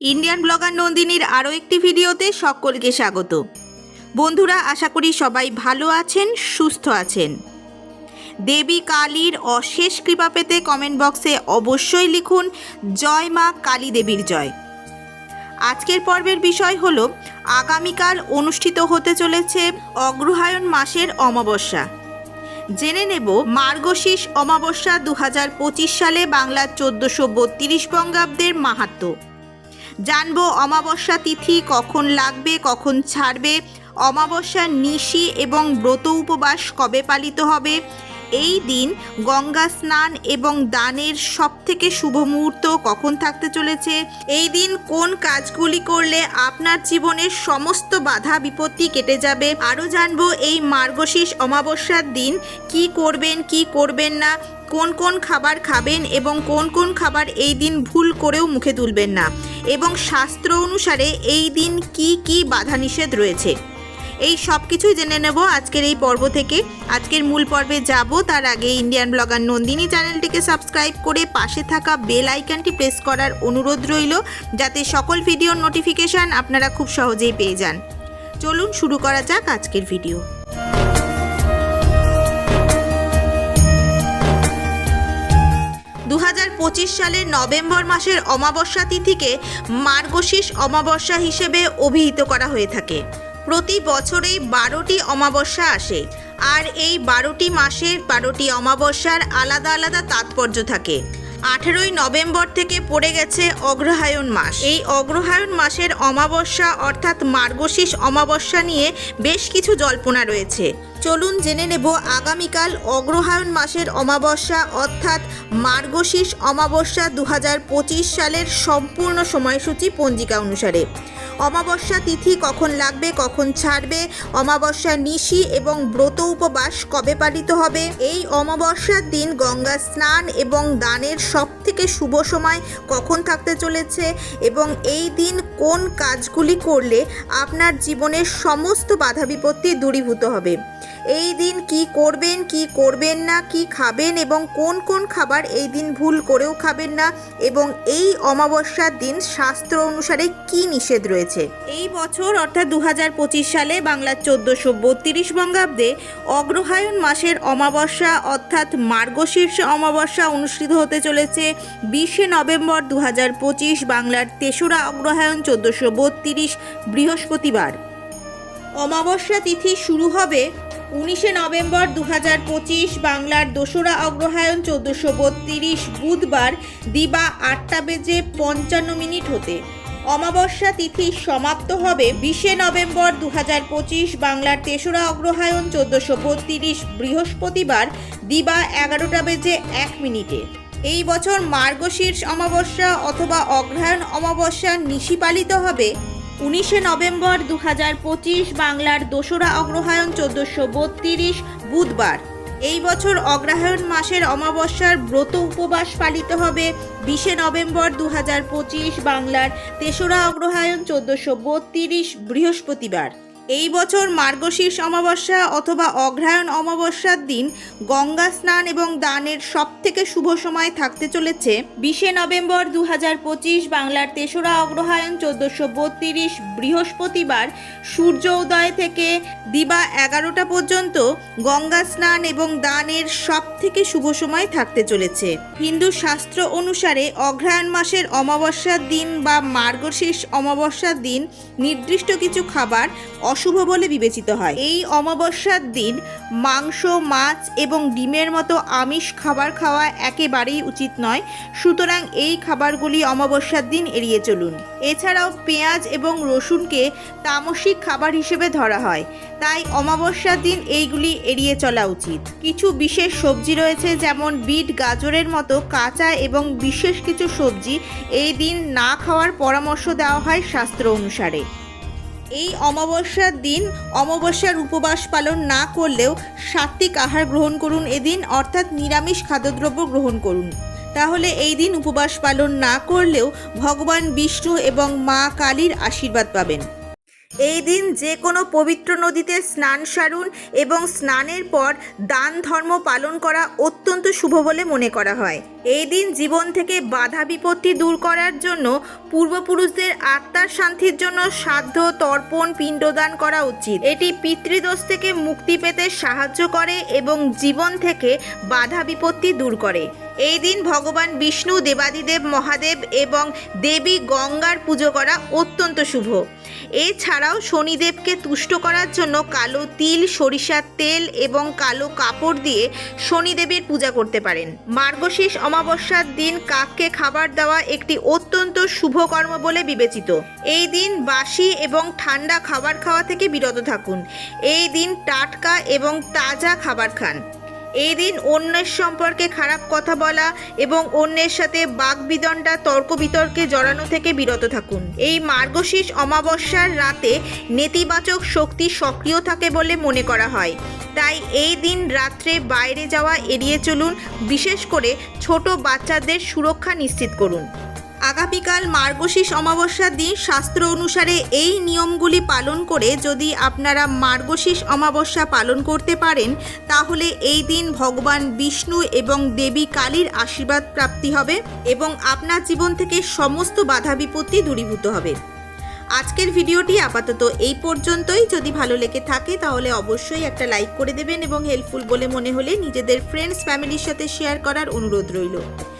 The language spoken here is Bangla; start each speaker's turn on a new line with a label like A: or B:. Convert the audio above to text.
A: ইন্ডিয়ান ব্লগার নন্দিনীর আরও একটি ভিডিওতে সকলকে স্বাগত। বন্ধুরা, আশা করি সবাই ভালো আছেন, সুস্থ আছেন। দেবী কালীর অশেষ কৃপা পেতে কমেন্ট বক্সে অবশ্যই লিখুন, জয় মা কালী দেবীর জয়। আজকের পর্বের বিষয় হল, আগামীকাল অনুষ্ঠিত হতে চলেছে অগ্রহায়ণ মাসের অমাবস্যা। জেনে নেব, মার্গশীষ অমাবস্যা দু হাজার পঁচিশ সালে বাংলার চোদ্দোশো বত্রিশ বঙ্গাব্দের মাহাত্ম্য জানব অমাবস্যা তিথি কখন লাগবে, কখন ছাড়বে। অমাবস্যার নিশি এবং ব্রত উপবাস কবে পালিত হবে? এই দিন গঙ্গা স্নান এবং দানের সবথেকে শুভ মুহূর্ত কখন থাকতে চলেছে? এই দিন কোন কাজগুলি করলে আপনার জীবনের সমস্ত বাধা বিপত্তি কেটে যাবে? আরও জানব এই মার্গশীষ অমাবস্যার দিন কি করবেন কি করবেন না? কোন কোন খাবার খাবেন এবং কোন কোন খাবার এই দিন ভুল করেও মুখে তুলবেন না? এবং শাস্ত্র অনুসারে এই দিন কি কি বাধা নিষেধ রয়েছে? এই সব কিছুই জেনে নেব আজকের এই পর্ব থেকে। আজকের মূল পর্বে যাব, তার আগে ইন্ডিয়ান ব্লগার নন্দিনী চ্যানেলটিকে সাবস্ক্রাইব করে পাশে থাকা বেল আইকনটি প্রেস করার অনুরোধ রইল, যাতে সকল ভিডিওর নোটিফিকেশান আপনারা খুব সহজেই পেয়ে যান। চলুন শুরু করা যাক আজকের ভিডিও দু হাজার পঁচিশ সালের নভেম্বর মাসের অমাবস্যা তিথিকে মার্গশীষ অমাবস্যা হিসেবে অভিহিত করা হয়ে থাকে। প্রতি বছরেই বারোটি অমাবস্যা আসে, আর এই বারোটি মাসের বারোটি অমাবস্যার আলাদা আলাদা তাৎপর্য থাকে। আঠেরোই নভেম্বর থেকে পড়ে গেছে অগ্রহায়ণ মাস। এই অগ্রহায়ণ মাসের অমাবস্যা অর্থাৎ মার্গশীষ অমাবস্যা নিয়ে বেশ কিছু জল্পনা রয়েছে। চলুন জেনে নেব আগামীকাল অগ্রহায়ণ মাসের অমাবস্যা অর্থাৎ মার্গশীষ অমাবস্যা দু হাজার পঁচিশ সালের সম্পূর্ণ সময়সূচি পঞ্জিকা অনুসারে। অমাবস্যা তিথি কখন লাগবে, কখন ছাড়বে অমাবস্যা নিশি এবং ব্রত উপবাস কবে পালিত হবে? এই অমাবস্যার দিন গঙ্গা স্নান এবং দানের সব থেকে শুভ সময় কখন থাকতে চলেছে এবং এই দিন কোন কাজগুলি করলে আপনার জীবনের সমস্ত বাধা বিপত্তি দূরীভূত হবে? এই দিন কি করবেন কি করবেন না, কি খাবেন এবং কোন কোন খাবার এই দিন ভুল করেও খাবেন না এবং এই অমাবস্যার দিন শাস্ত্র অনুসারে কি নিষেধ রয়েছে? এই বছর অর্থাৎ দু হাজার পঁচিশ সালে বাংলার চোদ্দোশো বত্রিশ বঙ্গাব্দে অগ্রহায়ণ মাসের অমাবস্যা অর্থাৎ মার্গশীর্ষ অমাবস্যা অনুষ্ঠিত হতে চলেছে। বিশে নভেম্বর দু হাজার পঁচিশ বাংলার তেসরা অগ্রহায়ণ চোদ্দোশো বত্রিশ বৃহস্পতিবার। অমাবস্যা তিথি শুরু হবে উনিশে নভেম্বর দু বাংলার দোসরা অগ্রহায়ণ চোদ্দোশো বত্রিশ বুধবার দিবা আটটা বেজে পঞ্চান্ন মিনিট হতে। অমাবস্যা তিথি সমাপ্ত হবে বিশে নভেম্বর দু হাজার পঁচিশ বাংলার তেসরা অগ্রহায়ণ চোদ্দোশো বত্রিশ বৃহস্পতিবার দিবা এগারোটা বেজে এক মিনিটে। এই বছর মার্গশীর্ষ অমাবস্যা অথবা অগ্রহায়ণ অমাবস্যা নিশি পালিত হবে উনিশে নভেম্বর দু বাংলার দোসরা অগ্রহায়ণ চোদ্দোশো বত্রিশ বুধবার। এই বছর অগ্রহায়ণ মাসের অমাবস্যার ব্রত উপবাস পালিত হবে বিশে নভেম্বর দু বাংলার তেসরা অগ্রহায়ণ চোদ্দোশো বত্রিশ বৃহস্পতিবার। এই বছর মার্গশীর্ষ অমাবস্যা অথবা অগ্রহায়ণ অমাবস্যার দিন গঙ্গা স্নান এবং দানের সবথেকে শুভ সময় থাকতে চলেছে। বিশে নভেম্বর দু পঁচিশ বাংলার তেসরা অগ্রহায়ণ চোদ্দোশো বত্রিশ বৃহস্পতিবার সূর্য উদয় থেকে দিবা এগারোটা পর্যন্ত গঙ্গা স্নান এবং দানের সবথেকে শুভ সময় থাকতে চলেছে। হিন্দু শাস্ত্র অনুসারে অগ্রহায়ণ মাসের অমাবস্যার দিন বা মার্গশীর্ষ অমাবস্যার দিন নির্দিষ্ট কিছু খাবার অশুভ বলে বিবেচিত হয়। এই অমাবস্যার দিন মাংস, মাছ এবং ডিমের মতো আমিষ খাবার খাওয়া একেবারেই উচিত নয়। সুতরাং এই খাবারগুলি অমাবস্যার দিন এড়িয়ে চলুন। এছাড়াও পেঁয়াজ এবং রসুনকে তামসিক খাবার হিসেবে ধরা হয়। তাই অমাবস্যার দিন এইগুলি এড়িয়ে চলা উচিত। কিছু বিশেষ সবজি রয়েছে, যেমন বিট, গাজরের মতো কাঁচা এবং বিশেষ কিছু সবজি। এই দিন না খাওয়ার পরামর্শ দেওয়া হয় শাস্ত্র অনুসারে। এই অমাবস্যার দিন অমাবস্যার উপবাস পালন না করলেও সাত্বিক আহার গ্রহণ করুন এদিন, অর্থাৎ নিরামিষ খাদ্যদ্রব্য গ্রহণ করুন। তাহলে এই দিন উপবাস পালন না করলেও ভগবান বিষ্ণু এবং মা কালীর আশীর্বাদ পাবেন। এই দিন যে কোনো পবিত্র নদীতে স্নান সারুন এবং স্নানের পর দান ধর্ম পালন করা অত্যন্ত শুভ বলে মনে করা হয়। এই দিন জীবন থেকে বাধা বিপত্তি দূর করার জন্য পূর্বপুরুষদের আত্মার শান্তির জন্য সাধ্য, তর্পণ, পিণ্ডদান করা উচিত। এটি পিতৃদোষ থেকে মুক্তি পেতে সাহায্য করে এবং জীবন থেকে বাধা বিপত্তি দূর করে। এই দিন ভগবান বিষ্ণু, দেবাদিদেব, মহাদেব এবং দেবী গঙ্গার পুজো করা অত্যন্ত শুভ। এছাড়াও শনিদেবকে তুষ্ট করার জন্য কালো তিল, সরিষার তেল এবং কালো কাপড় দিয়ে শনিদেবের পূজা করতে পারেন। মার্গশীর্ষ অমাবস্যার দিন কাককে খাবার দেওয়া একটি অত্যন্ত শুভ কর্ম বলে বিবেচিত। এই দিন বাসি এবং ঠান্ডা খাবার খাওয়া থেকে বিরত থাকুন। এই দিন টাটকা এবং তাজা খাবার খান। এই দিন অন্যের সম্পর্কে খারাপ কথা বলা এবং অন্যের সাথে বাগবিদণ্ডা তর্ক বিতর্কে জড়ানো থেকে বিরত থাকুন। এই মার্গশীর্ষ অমাবস্যার রাতে নেতিবাচক শক্তি সক্রিয় থাকে বলে মনে করা হয়। তাই এই দিন রাত্রে বাইরে যাওয়া এড়িয়ে চলুন, বিশেষ করে ছোট বাচ্চাদের সুরক্ষা নিশ্চিত করুন। আগামীকাল মার্গশীর্ষ অমাবস্যার দিন, শাস্ত্র অনুসারে এই নিয়মগুলি পালন করে যদি আপনারা মার্গশীর্ষ অমাবস্যা পালন করতে পারেন, তাহলে এই দিন ভগবান বিষ্ণু এবং দেবী কালীর আশীর্বাদ প্রাপ্তি হবে এবং আপনার জীবন থেকে সমস্ত বাধা বিপত্তি দূরীভূত হবে। আজকের ভিডিওটি আপাতত এই পর্যন্তই। যদি ভালো লেগে থাকে, তাহলে অবশ্যই একটা লাইক করে দেবেন এবং হেল্পফুল বলে মনে হলে নিজেদের ফ্রেন্ডস ফ্যামিলির সাথে শেয়ার করার অনুরোধ রইল।